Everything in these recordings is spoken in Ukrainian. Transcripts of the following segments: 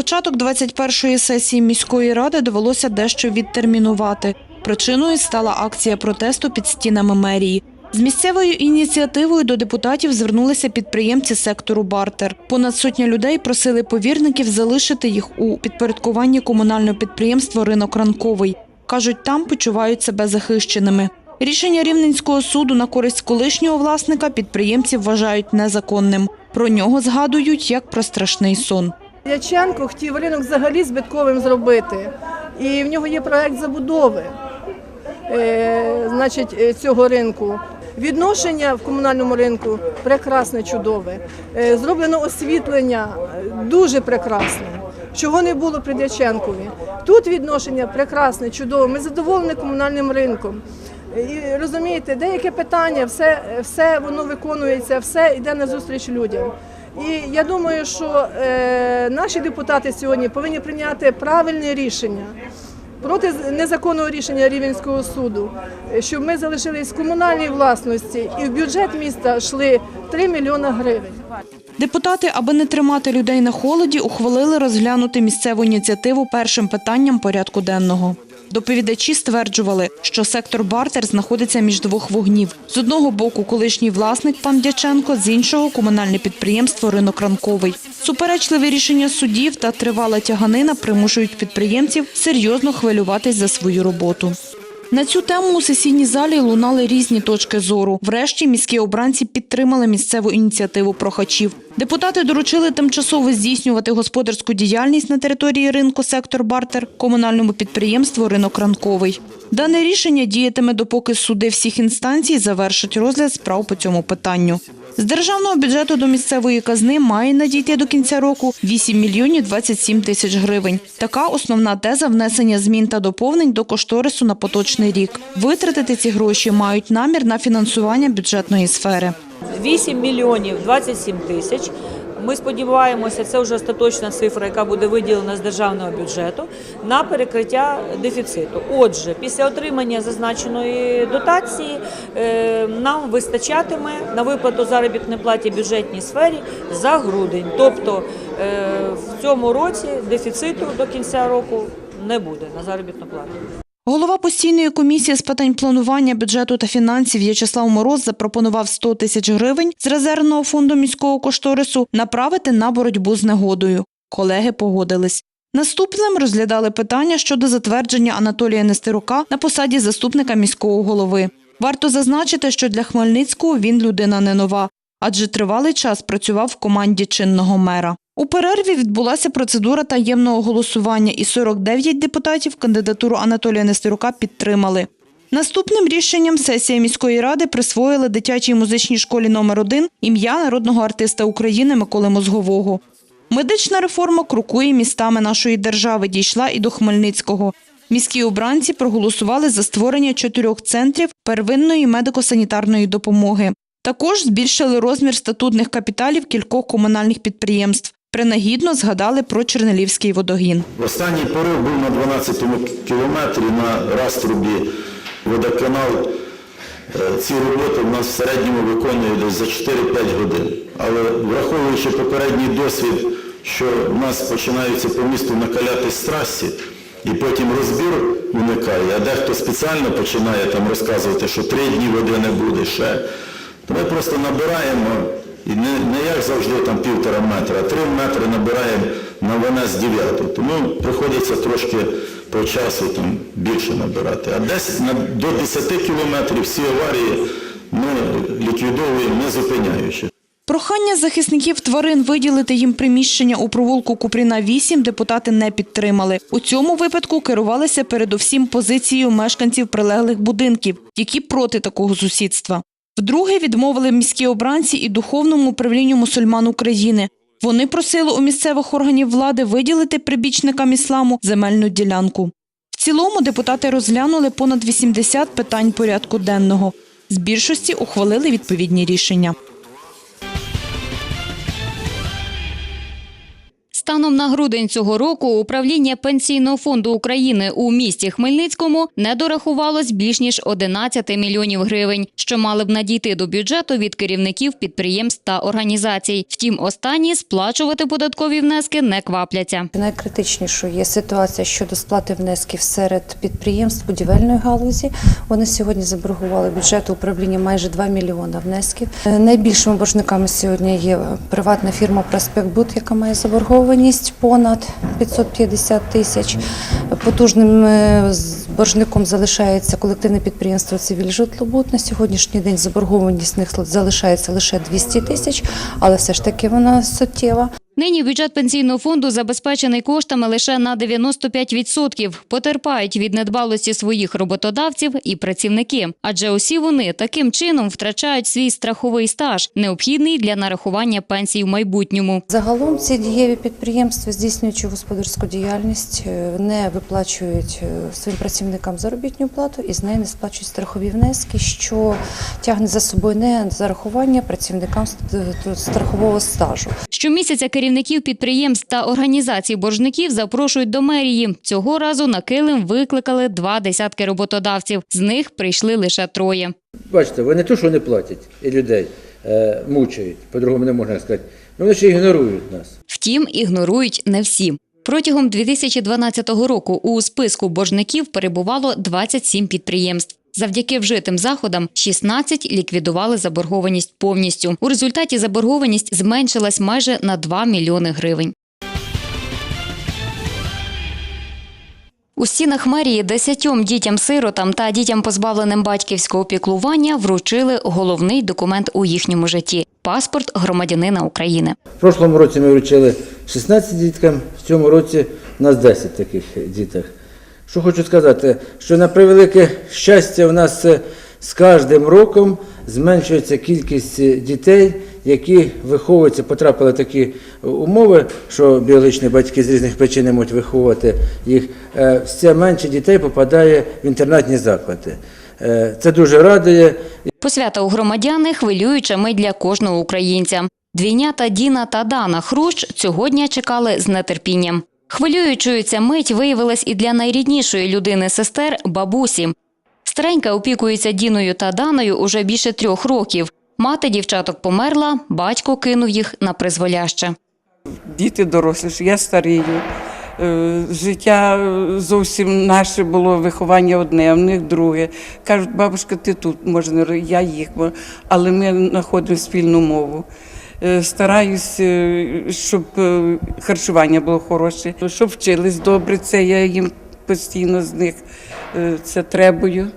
Початок 21-ї сесії міської ради довелося дещо відтермінувати. Причиною стала акція протесту під стінами мерії. З місцевою ініціативою до депутатів звернулися підприємці сектору Бартер. Понад сотня людей просили повірників залишити їх у підпорядкуванні комунального підприємства Ринок ранковий. Кажуть, там почувають себе захищеними. Рішення Рівненського суду на користь колишнього власника підприємці вважають незаконним. Про нього згадують як про страшний сон. Яченко хотів ринок взагалі збитковим зробити. І в нього є проект забудови е, значить, е, цього ринку. Відношення в комунальному ринку прекрасне, чудове. Е, зроблено освітлення дуже прекрасне, чого не було при Дяченкові. Тут відношення прекрасне, чудове. Ми задоволені комунальним ринком. І розумієте, деяке питання, все, все воно виконується, все йде на зустріч людям. І я думаю, що е, наші депутати сьогодні повинні прийняти правильне рішення проти незаконного рішення Рівненського суду, щоб ми залишились в комунальній власності і в бюджет міста йшли 3 мільйони гривень. Депутати, аби не тримати людей на холоді, ухвалили розглянути місцеву ініціативу першим питанням порядку денного. Доповідачі стверджували, що сектор Бартер знаходиться між двох вогнів. З одного боку колишній власник пан Дяченко, з іншого комунальне підприємство Ринок ранковий. Суперечливі рішення судів та тривала тяганина примушують підприємців серйозно хвилюватись за свою роботу. На цю тему у сесійній залі лунали різні точки зору. Врешті міські обранці підтримали місцеву ініціативу прохачів. Депутати доручили тимчасово здійснювати господарську діяльність на території ринку сектор Бартер комунальному підприємству Ринок ранковий. Дане рішення діятиме допоки суди всіх інстанцій завершать розгляд справ по цьому питанню. З державного бюджету до місцевої казни має надійти до кінця року 8 мільйонів 27 тисяч гривень. Така основна теза внесення змін та доповнень до кошторису на поточний рік. Витратити ці гроші мають намір на фінансування бюджетної сфери. 8 мільйонів 27 тисяч. Ми сподіваємося, це вже остаточна цифра, яка буде виділена з державного бюджету на перекриття дефіциту. Отже, після отримання зазначеної дотації е, нам вистачатиме на виплату заробітної платі бюджетній сфері за грудень. Тобто е, в цьому році дефіциту до кінця року не буде на заробітну плату. Голова постійної комісії з питань планування бюджету та фінансів В'ячеслав Мороз запропонував 100 тисяч гривень з резервного фонду міського кошторису направити на боротьбу з негодою. Колеги погодились. Наступним розглядали питання щодо затвердження Анатолія Нестерука на посаді заступника міського голови. Варто зазначити, що для Хмельницького він людина не нова, адже тривалий час працював в команді чинного мера. У перерві відбулася процедура таємного голосування, і 49 депутатів кандидатуру Анатолія Нестерука підтримали. Наступним рішенням сесія міської ради присвоїла дитячій музичній школі номер 1 ім'я народного артиста України Миколи Мозгового. Медична реформа крокує містами нашої держави, дійшла і до Хмельницького. Міські обранці проголосували за створення чотирьох центрів первинної медико-санітарної допомоги. Також збільшили розмір статутних капіталів кількох комунальних підприємств. Принагідно згадали про Чернелівський водогін. Останній порив був на 12-му кілометрі на Раструбі водоканал. Е, Ці роботи в нас в середньому виконує десь за 4-5 годин. Але враховуючи попередній досвід, що в нас починаються по місту накалятись страсті, і потім розбір уникає, а дехто спеціально починає там розказувати, що три дні води не буде ще, то ми просто набираємо і не, не як завжди там півтора метра, а три метри набираємо на ВНС 9. Тому приходиться трошки по часу там більше набирати. А десь на, до 10 кілометрів всі аварії ми ліквідовуємо не зупиняючи. Прохання захисників тварин виділити їм приміщення у провулку Купріна 8 депутати не підтримали. У цьому випадку керувалися передусім позицією мешканців прилеглих будинків, які проти такого сусідства. Вдруге відмовили міські обранці і духовному управлінню мусульман України. Вони просили у місцевих органів влади виділити прибічникам ісламу земельну ділянку. В цілому депутати розглянули понад 80 питань порядку денного. З більшості ухвалили відповідні рішення. Станом на грудень цього року управління Пенсійного фонду України у місті Хмельницькому не дорахувалось більш ніж 11 мільйонів гривень, що мали б надійти до бюджету від керівників підприємств та організацій. Втім, останні сплачувати податкові внески не квапляться. Найкритичнішою є ситуація щодо сплати внесків серед підприємств будівельної галузі. Вони сьогодні заборгували бюджету управління майже 2 мільйона внесків. Найбільшими боржниками сьогодні є приватна фірма Проспектбуд, яка має заборгованість понад 550 тисяч. Потужним е, боржником залишається колективне підприємство «Цивільжитлобуд». На сьогоднішній день заборгованість них залишається лише 200 тисяч, але все ж таки вона суттєва. Нині бюджет пенсійного фонду забезпечений коштами лише на 95%. Потерпають від недбалості своїх роботодавців і працівники, адже усі вони таким чином втрачають свій страховий стаж, необхідний для нарахування пенсій в майбутньому. Загалом ці дієві підприємства, здійснюючи господарську діяльність, е, не виплачують е, своїм працівникам заробітну плату і з неї не сплачують страхові внески, що тягне за собою не зарахування працівникам страхового стажу. Щомісяця керівників підприємств та організацій боржників запрошують до мерії. Цього разу на килим викликали два десятки роботодавців. З них прийшли лише троє. Бачите, вони то, що не платять і людей е, мучають, по-другому не можна сказати. Ну, вони ще ігнорують нас. Втім, ігнорують не всі. Протягом 2012 року у списку боржників перебувало 27 підприємств. Завдяки вжитим заходам 16 ліквідували заборгованість повністю. У результаті заборгованість зменшилась майже на 2 мільйони гривень. У стінах мерії десятьом дітям-сиротам та дітям, позбавленим батьківського піклування, вручили головний документ у їхньому житті паспорт громадянина України. В прошлому році ми вручили 16 діткам, в цьому році у нас 10 таких діток. Що хочу сказати, що на превелике щастя у нас е, з кожним роком зменшується кількість е, дітей, які виховуються, потрапили такі умови, що біологічні батьки з різних причин не можуть виховувати їх. Е, Все менше дітей попадає в інтернатні заклади. Е, Це дуже радує. Посвята у громадяни хвилююча мить для кожного українця. Двійнята Діна та Дана Хрущ цього дня чекали з нетерпінням. Хвилюючою ця мить виявилась і для найріднішої людини сестер бабусі. Старенька опікується Діною та Даною уже більше трьох років. Мати дівчаток померла, батько кинув їх на призволяще. діти дорослі, я старію. Е, Життя е, зовсім наше було виховання одне, а в них друге. Кажуть, бабушка, ти тут, ро- я їх, але ми знаходимо спільну мову. Е, Стараюсь, е, щоб е, харчування було хороше, щоб вчились добре, це я їм постійно з них це требую.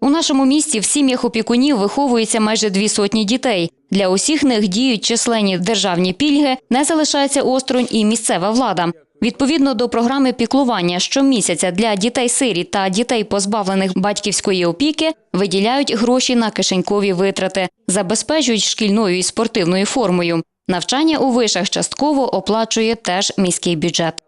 У нашому місті в сім'ях опікунів виховується майже дві сотні дітей. Для усіх них діють численні державні пільги, не залишається осторонь і місцева влада. Відповідно до програми піклування щомісяця для дітей-сиріт та дітей, позбавлених батьківської опіки, виділяють гроші на кишенькові витрати, забезпечують шкільною і спортивною формою. Навчання у вишах частково оплачує теж міський бюджет.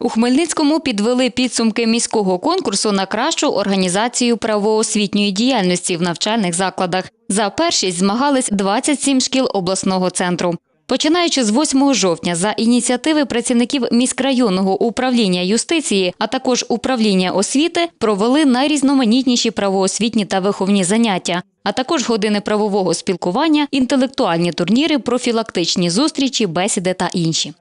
У Хмельницькому підвели підсумки міського конкурсу на кращу організацію правоосвітньої діяльності в навчальних закладах. За першість змагались 27 шкіл обласного центру. Починаючи з 8 жовтня, за ініціативи працівників міськрайонного управління юстиції, а також управління освіти, провели найрізноманітніші правоосвітні та виховні заняття, а також години правового спілкування, інтелектуальні турніри, профілактичні зустрічі, бесіди та інші.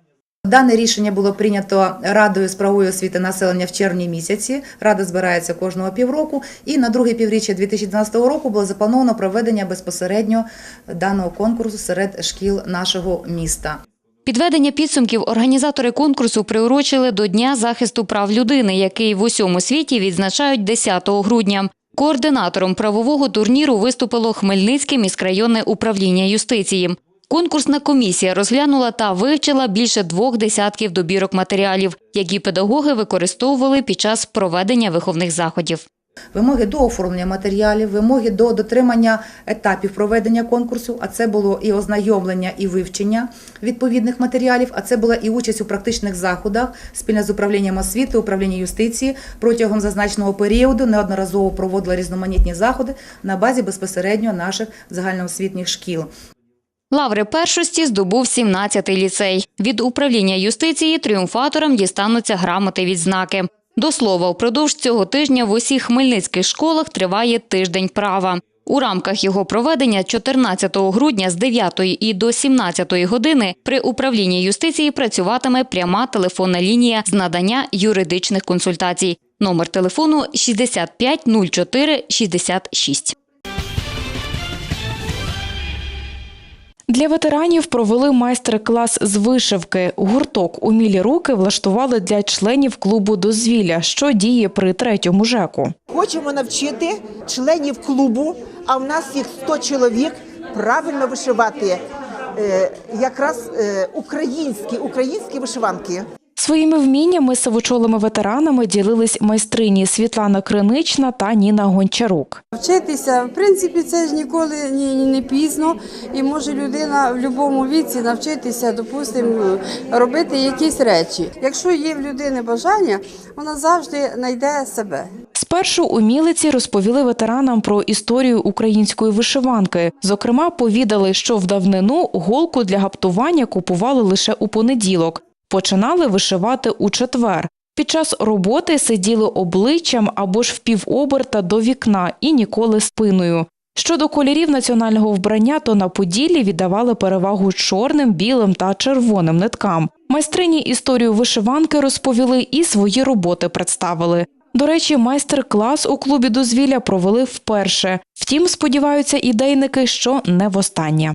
Дане рішення було прийнято Радою з правової освіти населення в червні місяці. Рада збирається кожного півроку. І на друге півріччя 2012 року було заплановано проведення безпосередньо даного конкурсу серед шкіл нашого міста. Підведення підсумків організатори конкурсу приурочили до Дня захисту прав людини, який в усьому світі відзначають 10 грудня. Координатором правового турніру виступило Хмельницьке міськрайонне управління юстиції. Конкурсна комісія розглянула та вивчила більше двох десятків добірок матеріалів, які педагоги використовували під час проведення виховних заходів. Вимоги до оформлення матеріалів, вимоги до дотримання етапів проведення конкурсу, а це було і ознайомлення, і вивчення відповідних матеріалів, а це була і участь у практичних заходах спільно з управлінням освіти, управління юстиції протягом зазначеного періоду неодноразово проводила різноманітні заходи на базі безпосередньо наших загальноосвітніх шкіл. Лаври першості здобув 17-й ліцей. Від управління юстиції тріумфаторам дістануться грамоти відзнаки. До слова, впродовж цього тижня в усіх хмельницьких школах триває тиждень права. У рамках його проведення 14 грудня з 9 і до 17 години при управлінні юстиції працюватиме пряма телефонна лінія з надання юридичних консультацій. Номер телефону 65 04 66. Для ветеранів провели майстер-клас з вишивки. Гурток «Умілі руки» влаштували для членів клубу «Дозвілля», що діє при третьому ЖЕКу. Хочемо навчити членів клубу, а в нас їх 100 чоловік, правильно вишивати е, якраз е, українські, українські вишиванки. Своїми вміннями з сивочолими ветеранами ділились майстрині Світлана Кринична та Ніна Гончарук. Вчитися, в принципі, це ж ніколи ні, ні не пізно, і може людина в будь-якому віці навчитися, допустимо, робити якісь речі. Якщо є в людини бажання, вона завжди знайде себе. Спершу умілиці розповіли ветеранам про історію української вишиванки. Зокрема, повідали, що в давнину голку для гаптування купували лише у понеділок. Починали вишивати у четвер. Під час роботи сиділи обличчям або ж впівоберта до вікна і ніколи спиною. Щодо кольорів національного вбрання, то на Поділлі віддавали перевагу чорним, білим та червоним ниткам. Майстрині історію вишиванки розповіли і свої роботи представили. До речі, майстер-клас у клубі дозвілля провели вперше. Втім, сподіваються ідейники, що не востаннє.